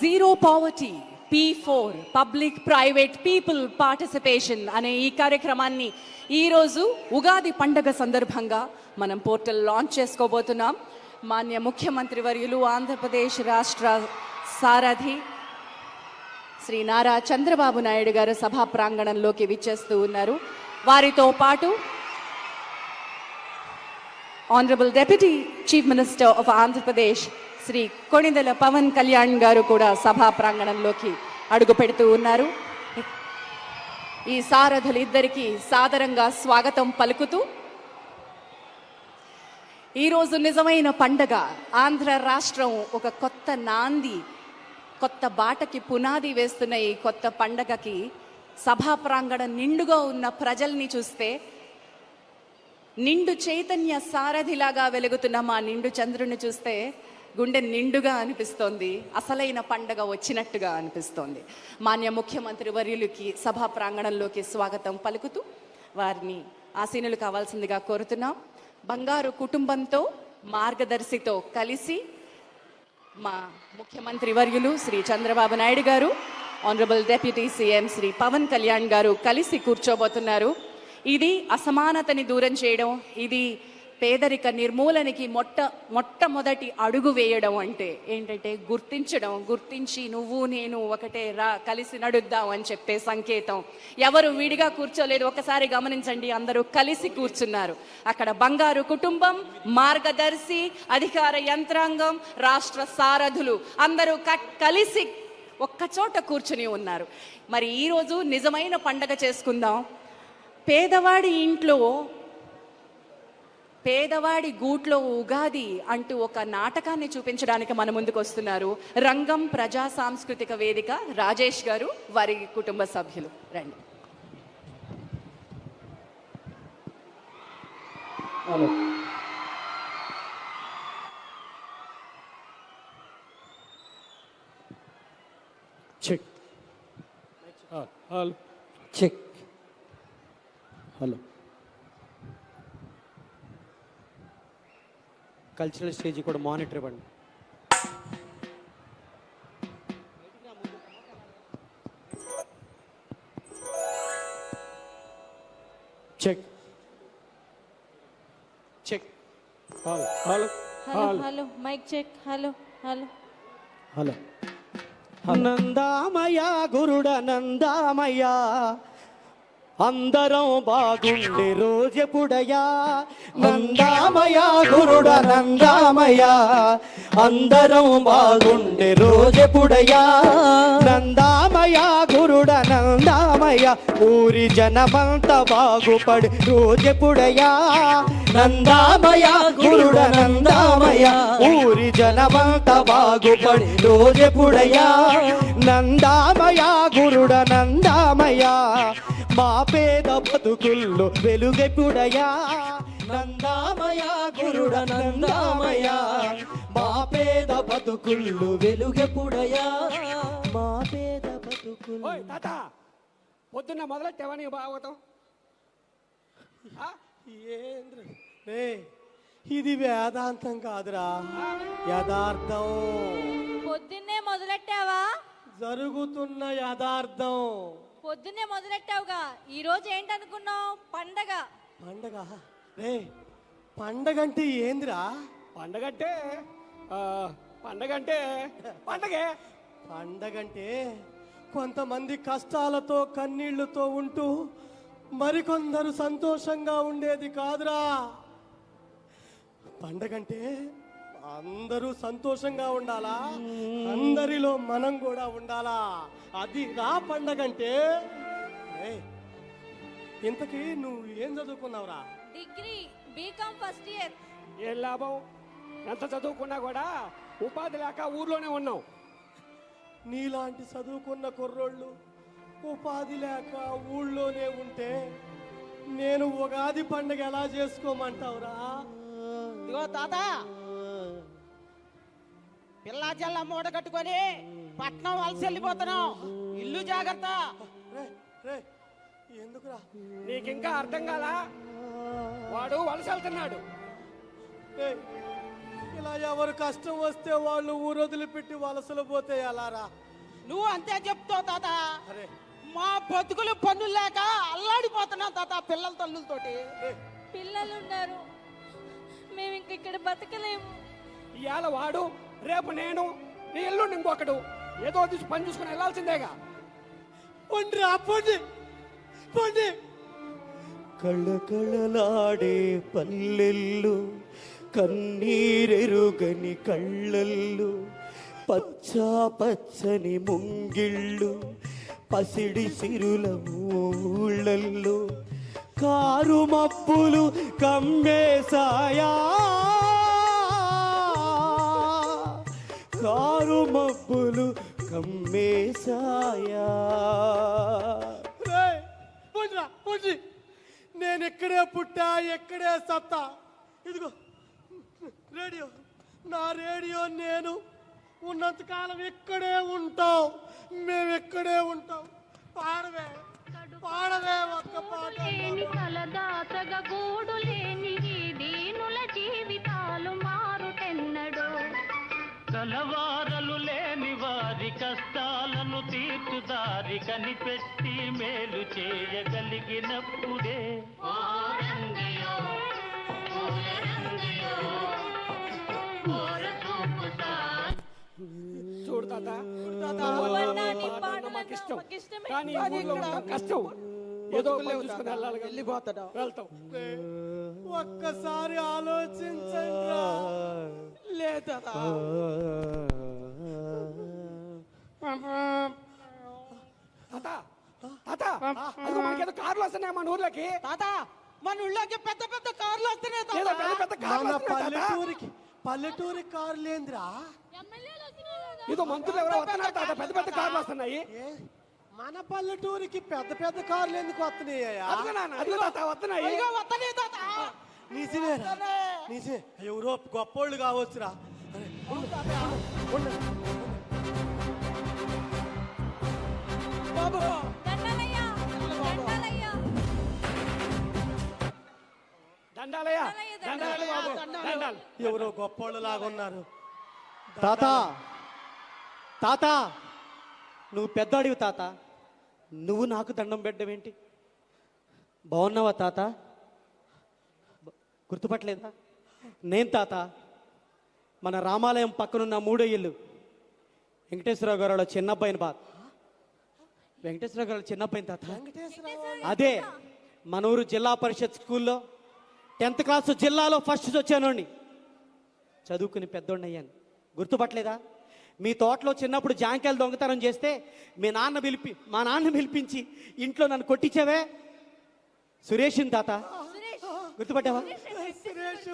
Zero poverty P four public private people participation అనే ఈ కార్యక్రమాన్ని ఈరోజు ఉగాది పండగ సందర్భంగా మనం పోర్టల్ లాంచ్ చేసుకోబోతున్నాం. మాన్య ముఖ్యమంత్రి వర్యులు ఆంధ్రప్రదేశ్ రాష్ట్ర సారథి శ్రీ నారా చంద్రబాబు నాయుడు గారు సభా ప్రాంగణంలోకి విచ్చేస్తూ ఉన్నారు. వారితో పాటు honourable deputy chief minister of Andhra Pradesh Shri Konidela Pawan Kalyan garu కూడా సభా ప్రాంగణంలోకి అడుగు పెడుతూ ఉన్నారు. ఈ సారథులు ఇద్దరికి సాదరంగా స్వాగతం పలుకుతూ ఈరోజు నిజమైన పండగ. ఆంధ్ర రాష్ట్రం ఒక కొత్త నాంది కొత్త బాటకి పునాది వేస్తున్న ఈ కొత్త పండగకి సభా ప్రాంగణం నిండుగా ఉన్న ప్రజల్ని చూస్తే నిండు చైతన్య సారథిలాగా వెలుగుతున్న మా నిండు చంద్రుని చూస్తే గుండె నిండుగా అనిపిస్తోంది. అసలైన పండగ వచ్చినట్టుగా అనిపిస్తోంది. మాన్య ముఖ్యమంత్రి వర్యులకి సభా ప్రాంగణంలోకి స్వాగతం పలుకుతూ వారిని ఆసీనులు కావాల్సిందిగా కోరుతున్నాం. బంగారు కుటుంబంతో మార్గదర్శితో కలిసి మా ముఖ్యమంత్రి వర్యులు Shri Chandrababu Naidu garu honourable deputy CM Shri Pawan Kalyan garu కలిసి కూర్చోబోతున్నారు. ఇది అసమానతని దూరం చేయడం ఇది పేదరిక నిర్మూలనకి మొట్ట మొట్టమొదటి అడుగు వేయడం అంటే ఏంటంటే గుర్తించడం గుర్తించి నువ్వు నేను ఒకటే రా కలిసి నడుద్దాం అని చెప్పే సంకేతం. ఎవరు విడిగా కూర్చోలేదు ఒకసారి గమనించండి అందరూ కలిసి కూర్చున్నారు. అక్కడ బంగారు కుటుంబం మార్గదర్శి అధికార యంత్రాంగం రాష్ట్ర సారథులు అందరూ కలిసి ఒక్కచోట కూర్చుని ఉన్నారు. మరి ఈరోజు నిజమైన పండగ చేసుకుందాం. పేదవాడి ఇంట్లో పేదవాడి గూట్లో ఉగాది అంటూ ఒక నాటకాన్ని చూపించడానికి మన ముందుకు వస్తున్నారు. రంగం ప్రజా సాంస్కృతిక వేదిక రాజేష్ గారు వారి కుటుంబ సభ్యులు. రండి. Hello. Check hello check hello cultural stage కూడా మానిటర్ ఇవ్వండి. Check. Check. Hello. Hello. Hello hello. Mike check. Hello hello. Hello. నందామయ గురుడ నందామయ అందరం బాగుండే రోజెపుడయా నందామయ గురుడ నందామయ అందరం బాగుండే రోజెపుడయా నందామయ గురుడ నందామయ ఊరి జనమంత బాగుపడి రోజెపుడయా నందామయ గురుడ నందామయ ఊరి జనమంత బాగుపడి రోజెపుడయా నందామయ గురుడ నందామయ మా పేద బతుకుల్లో వెలుగెప్పుడయా నందామయ గురుడ నందామయ మా పేద బతుకుల్లో వెలుగెప్పుడయా మా పేద బతుకుల్లో ఓయ్ తాత పొద్దున్న మొదలెట్టావని భాగవతం ఆ? ఏంద్ర? రే ఇది వేదాంతం కాదురా. యథార్థం. పొద్దున్నే మొదలెట్టావా? జరుగుతున్న యథార్థం. పొద్దున్నే మొదలెట్టావుగా? ఈ రోజు ఏంటనుకున్నావు? పండగ. పండగ? రే పండగ అంటే ఏందిరా? పండగంటే ఆ, పండగంటే పండగే. పండగంటే కొంతమంది కష్టాలతో కన్నీళ్ళతో ఉంటూ మరికొందరు సంతోషంగా ఉండేది కాదురా. పండగంటే అందరూ సంతోషంగా ఉండాలా? అందరిలో మనం కూడా ఉండాలా? అది రా పండగంటే ఇంతకీ నువ్వు ఏం చదువుకున్నావురా? Degree B Com first year. ఏం లాభం? ఎంత చదువుకున్నా కూడా ఉపాధి లేక ఊర్లోనే ఉన్నాం నీలాంటి చదువుకున్న కుర్రోళ్ళు ఉపాధి లేక ఊళ్ళోనే ఉంటే నేను ఉగాది పండుగ ఎలా చేసుకోమంటావురా? ఇదిగో తాత పిల్లా జల్ల మూట కట్టుకొని పట్నం వలస వెళ్ళిపోతున్నాం ఇల్లు జాగ్రత్త. రే రే ఎందుకురా? నీకు ఇంకా అర్థం కాలా? వాడు వలస వెళ్తున్నాడు. ఏయ్, ఇలా ఎవరు కష్టం వస్తే వాళ్ళు ఊరొదిలి పెట్టి వలసలు పోతే ఎలారా? నువ్వు అంతే చెప్తావు తాత. అరే. మా బతుకులు పన్నులు లేక అల్లాడిపోతున్నాం తాత పిల్లల తల్లులతోటి. పిల్లలు ఉన్నారు. మేము ఇంక ఇక్కడ బతకలేము. ఇవాళ వాడు రేపు నేను నీ ఎల్లుండి ఇంకొకడు. ఏదో తీసి పని చూసుకుని వెళ్ళాల్సిందేగా. పండి పండి. కళ్ళకళ్ళలాడే పల్లెల్లు కన్నీరెరుగని కళ్ళల్లు పచ్చ పచ్చని ముంగిళ్ళు పసిడి సిరుల ఊళ్ళల్లో కారు మప్పులు కమ్మేశాయా మబ్బులు కమ్మేశాయా. పుట్టి నేను ఎక్కడే పుట్టా ఎక్కడే సత్తా. ఇదిగో రేడియో. నా రేడియో నేను ఉన్నంతకాలం ఇక్కడే ఉంటాం మేము ఇక్కడే ఉంటాం. పాడవే పాడవే ఒక్క పాట. లేని కనిపెట్టి మేలు చేయగలిగినప్పుడే. చూడు తాత మాకు ఇష్టం. కానీ ఈ ఊర్లో ఉండడం కష్టం. ఏదో చూసుకుని వెళ్ళాలి. వెళ్ళిపోతాడు? వెళ్తాం. ఒక్కసారి ఆలోచించండి లేదు తాత తాత తాత అదిగో మనకేదో కార్లు వస్తున్నాయి మన ఊర్లోకి. తాత మన ఊళ్ళోకి పెద్ద పెద్ద కార్లు వస్తున్నాయి ఏదో తాత పెద్ద పెద్ద కార్లు మన వస్తున్నాయి తాత. పల్లెటూరికి పల్లెటూరి కారు లేదురా ఏదో మంత్రులు ఎవరో వస్తున్నారు తాత పెద్ద పెద్ద కార్లు వస్తున్నాయి. ఏ? మన పల్లెటూరికి పెద్ద పెద్ద కార్లు ఎందుకు వస్తున్నాయ్యా అదిగో నాన్న అదిగో తాత వస్తున్నాయి. అయ్యో తాత. నిజమేరా నిజమే ఎవరో గొప్పోళ్ళు కావచ్చురా. అరే, ఉండు, ఉండు, బాబు. దండాలయ్యా దండాలయ్యా. దండాలయ్యా దండాలయ్య, దండాలు బాబు. దండాలు. ఎవరో గొప్పోళ్ళు లాగా ఉన్నారు. తాత. తాత. నువ్వు పెద్దవాడివి తాత. నువ్వు నాకు దండం పెట్టడమేంటి బాగున్నావా తాత? గుర్తుపట్టలేదా? నేను తాత. మన రామాలయం పక్కనున్న మూడో ఇల్లు వెంకటేశ్వరరావు గారు చిన్నబ్బాయిని బా వెంకటేశ్వరరావు గారు వాళ్ళ చిన్నబ్బాయిని తాత అదే. మన ఊరు జిల్లా పరిషత్ స్కూల్లో టెన్త్ క్లాస్ జిల్లాలో ఫస్ట్ వచ్చానండి చదువుకుని పెద్దోడిని అయ్యాను. గుర్తుపట్టలేదా? మీ తోటలో చిన్నప్పుడు జాంకాయలు దొంగతనం చేస్తే మీ నాన్న పిలిపి మా నాన్న పిలిపించి ఇంట్లో నన్ను కొట్టించావే? సురేష్ తాత. గుర్తుపట్టావా? సురేష్.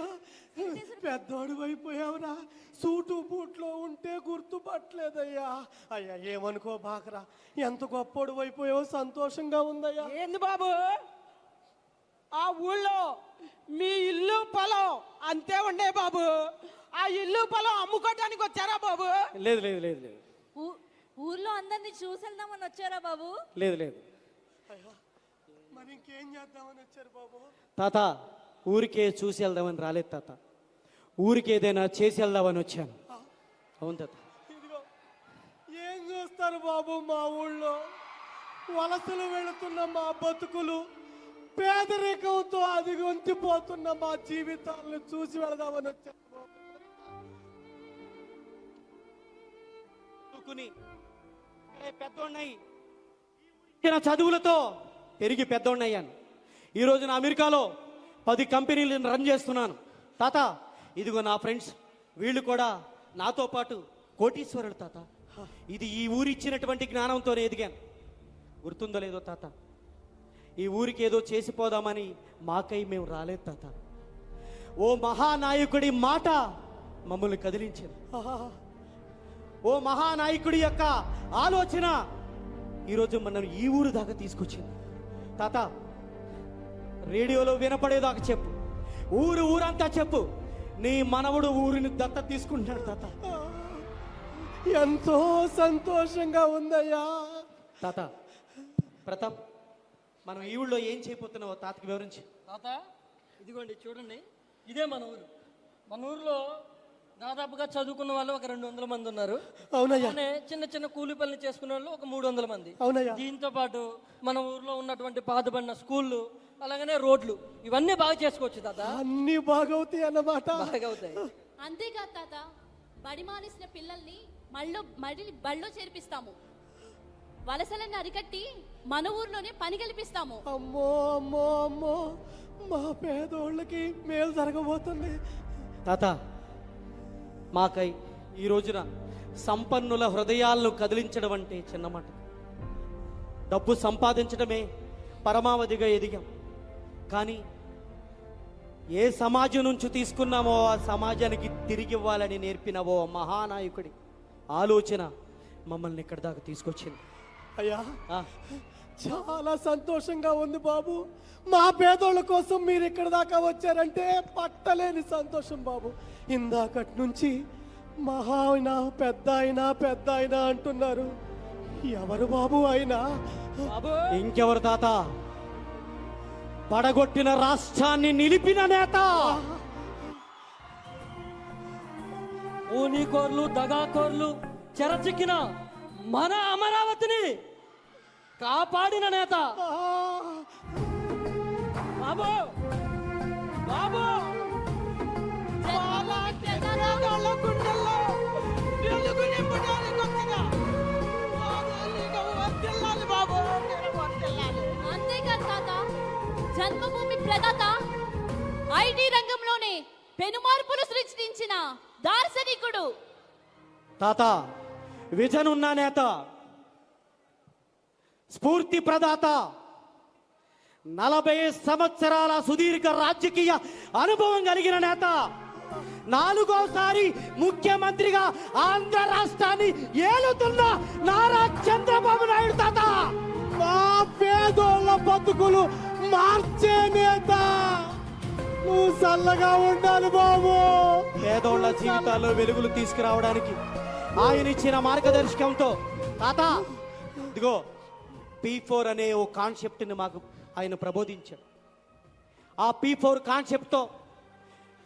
పెద్దోడు అయిపోయావురా. సూటు బూట్లో ఉంటే గుర్తుపట్టలేదయ్యా. అయ్యా ఏమనుకో బాకరా. ఎంత గొప్పోడు అయిపోయావో సంతోషంగా ఉందయ్యా. ఏంది బాబు? ఆ ఊళ్ళో మీ ఇల్లు పొలం అంతే ఉండే బాబు. ఆ ఇల్లు పొలం అమ్ముకోవడానికి వచ్చారా బాబు? లేదు లేదు లేదు లేదు. ఊ- ఊర్లో అందరినీ చూసేద్దామని వచ్చారా బాబు? లేదు లేదు. అయ్యా మరి ఇంకేం చేద్దామని వచ్చారు బాబు? తాత ఊరికే చూసి వెళ్దామని రాలేదు తాత. ఊరికి ఏదైనా చేసి వెళ్దామని వచ్చాను. అవును తాత. ఏం చూస్తారు బాబు మా ఊళ్ళో? వలసలు వెళుతున్న మా బతుకులు పేదరికంతో అదిగొంతిపోతున్న మా జీవితాలను చూసి వెళదామని పెద్దోడినై ఇచ్చిన చదువులతో పెరిగి పెద్దోడినయ్యాను ఈ రోజున అమెరికాలో పది కంపెనీలు రన్ చేస్తున్నాను. తాత ఇదిగో నా ఫ్రెండ్స్ వీళ్ళు కూడా నాతో పాటు కోటీశ్వరుడు తాత. ఇది ఈ ఊరిచ్చినటువంటి ఇచ్చినటువంటి జ్ఞానంతోనే ఎదిగాను. గుర్తుందో లేదో తాత? ఈ ఊరికి ఏదో చేసిపోదామని మాకై మేము రాలేదు తాత. ఓ మహానాయకుడి మాట మమ్మల్ని కదిలించింది. ఓ మహానాయకుడి యొక్క ఆలోచన ఈరోజు మనం ఈ ఊరు దాకా తీసుకొచ్చింది. తాత రేడియోలో వినపడేదాకా చెప్పు. ఊరు ఊరంతా చెప్పు. నీ మనవడు ఊరిని దత్త తీసుకుంటున్నాడు తాత. ఎంతో సంతోషంగా ఉందయ్యా. తాత ప్రతాప్ మనం ఈ ఊళ్ళో ఏం చేయబోతున్నావో తాతకి వివరించి. తాత ఇదిగోండి చూడండి. ఇదే మన ఊరు. మన ఊరిలో దాదాపుగా చదువుకున్న వాళ్ళు ఒక రెండు వందల మంది ఉన్నారు. అవునయ్యా. చిన్న చిన్న కూలి పనులు చేసుకునే వాళ్ళు ఒక మూడు వందల మంది. అవునయ్యా. దీంతో పాటు మన ఊర్లో ఉన్నటువంటి పాతబడిన స్కూళ్ళు అలాగనే రోడ్లు. ఇవన్నీ బాగా చేసుకోవచ్చు తాత. అన్ని బాగవుతాయి అన్నమాట. బాగా అవుతాయి అంతేకాదు తాత బడి మానేసిన పిల్లల్ని మళ్ళీ మళ్ళీ బడిలో చేర్పిస్తాము. వలసలను అరికట్టి మన ఊర్లోనే పని కల్పిస్తాము. అమ్మో అమ్మో అమ్మో. మా పేదోళ్ళకి మేలు జరగబోతుంది. తాత మాకై ఈ రోజున సంపన్నుల హృదయాలను కదిలించడం అంటే చిన్న మాట డబ్బు సంపాదించడమే పరమావధిగా ఎదిగాం. కానీ ఏ సమాజం నుంచి తీసుకున్నామో ఆ సమాజానికి తిరిగి ఇవ్వాలని నేర్పిన ఓ మహానాయకుడి ఆలోచన మమ్మల్ని ఇక్కడి దాకా తీసుకొచ్చింది. అయ్యా చాలా సంతోషంగా ఉంది బాబు. మా పేదోళ్ళ కోసం మీరు ఇక్కడ దాకా వచ్చారంటే పట్టలేని సంతోషం బాబు. ఇందాకటి నుంచి మహా అయినా పెద్ద అయినా పెద్ద అయినా అంటున్నారు. ఎవరు బాబు అయినా బాబు! ఇంకెవరు తాత? పడగొట్టిన రాష్ట్రాన్ని నిలిపిన నేత. ఊనీకోర్లు దగాకోర్లు చెరచిక్కిన మన అమరావతిని కాపాడిన నేత. బాబు బాబు! జన్మభూమి ప్రదాత ఐటీ రంగంలోనే పెనుమార్పులు సృష్టించిన దార్శనికుడు. తాత విజన్ ఉన్న నేత స్ఫూర్తి ప్రదాత నలభై సంవత్సరాల సుదీర్ఘ రాజకీయ అనుభవం కలిగిన నేత నాలుగోసారి ముఖ్యమంత్రిగా ఆంధ్ర రాష్ట్రాన్ని ఏలుతున్న నారా చంద్రబాబు నాయుడు తాత. మా పేదోళ్ళ బతుకులు మార్చే నేత! నువ్వు చల్లగా ఉండాలి బాబు. పేదోళ్ళ జీవితాల్లో వెలుగులు తీసుకురావడానికి ఆయన ఇచ్చిన మార్గదర్శకంతో తాత ఇదిగో పీ ఫోర్ అనే ఓ కాన్సెప్ట్ని మాకు ఆయన ప్రబోధించాడు. ఆ పీ ఫోర్ కాన్సెప్ట్తో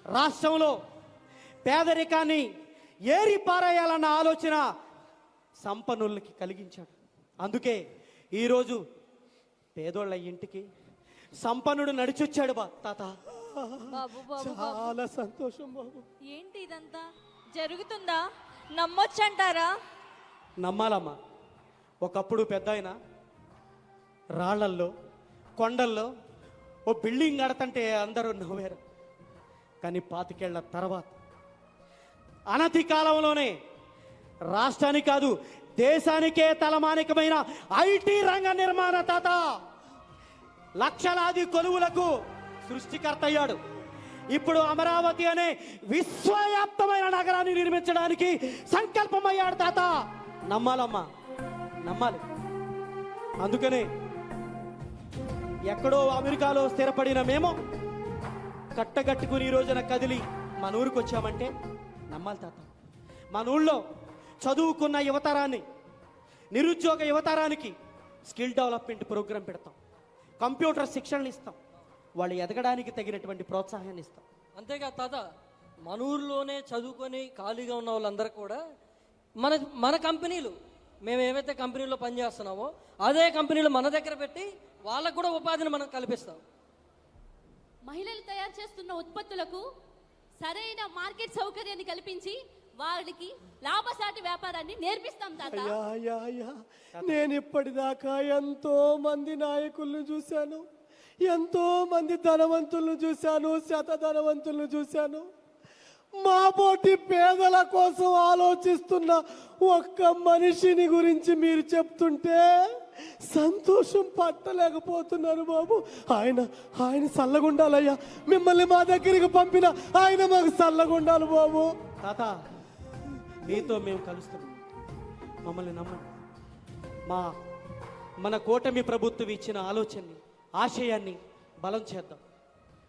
రాష్ట్రంలో పేదరికాన్ని ఏరి పారేయాలన్న ఆలోచన సంపన్నులకి కలిగించాడు. అందుకే ఈరోజు పేదోళ్ళ ఇంటికి సంపన్నుడు నడిచొచ్చాడు బా తాత. బాబు బాబు చాలా సంతోషం బాబు. ఏంటి ఇదంతా? జరుగుతుందా? నమ్మొచ్చంటారా? నమ్మాలమ్మా. ఒకప్పుడు పెద్ద ఆయన రాళ్ళల్లో కొండల్లో ఓ బిల్డింగ్ కడతంటే అందరూ నవ్వారు. కానీ పాతికేళ్ళ తర్వాత అనతి కాలంలోనే రాష్ట్రానికి కాదు దేశానికే తలమానికమైన ఐటీ రంగ నిర్మాణ తాత. లక్షలాది కొలువులకు సృష్టికర్త అయ్యాడు ఇప్పుడు అమరావతి అనే విశ్వవ్యాప్తమైన నగరాన్ని నిర్మించడానికి సంకల్పం అయ్యాడు తాత. నమ్మాలమ్మా. నమ్మాలి. అందుకనే ఎక్కడో అమెరికాలో స్థిరపడిన మేము కట్టగట్టుకుని ఈ రోజున కదిలి మన ఊరికి వచ్చామంటే నమ్మాలి తాత. మన ఊళ్ళో చదువుకున్న యువతరాన్ని నిరుద్యోగ యువతరానికి స్కిల్ డెవలప్మెంట్ ప్రోగ్రాం పెడతాం. కంప్యూటర్ శిక్షణలు ఇస్తాం వాళ్ళు ఎదగడానికి తగినటువంటి ప్రోత్సాహాన్ని ఇస్తాం అంతేకాదు తాత మన ఊర్లోనే చదువుకొని ఖాళీగా ఉన్న వాళ్ళందరూ కూడా మన మన కంపెనీలు మేము ఏవైతే కంపెనీలో పనిచేస్తున్నామో అదే కంపెనీలు మన దగ్గర పెట్టి వాళ్ళకు కూడా ఉపాధిని మనం కల్పిస్తాం. మహిళలు తయారు చేస్తున్న ఉత్పత్తులకు సరైన మార్కెట్ సౌకర్యాన్ని కల్పించి వారికి లాభసాటి వ్యాపారాన్ని నేర్పిస్తాం తాత. అయ్యా అయ్యా అయ్యా. నేను ఇప్పటిదాకా ఎంతో మంది నాయకులను చూశాను. ఎంతో మంది ధనవంతులను చూశాను శత ధనవంతులను చూశాను. మా పోటీ పేదల కోసం ఆలోచిస్తున్న ఒక్క మనిషిని గురించి మీరు చెప్తుంటే సంతోషం పట్టలేకపోతున్నారు బాబు. ఆయన ఆయన చల్లగుండాలయ్యా మిమ్మల్ని మా దగ్గరికి పంపిన ఆయన మాకు చల్లగుండాలి బాబు. తాత మీతో మేము కలుస్తున్నాం. మమ్మల్ని నమ్మండి. మా మన కూటమి ప్రభుత్వం ఇచ్చిన ఆలోచనని ఆశయాన్ని బలం చేద్దాం.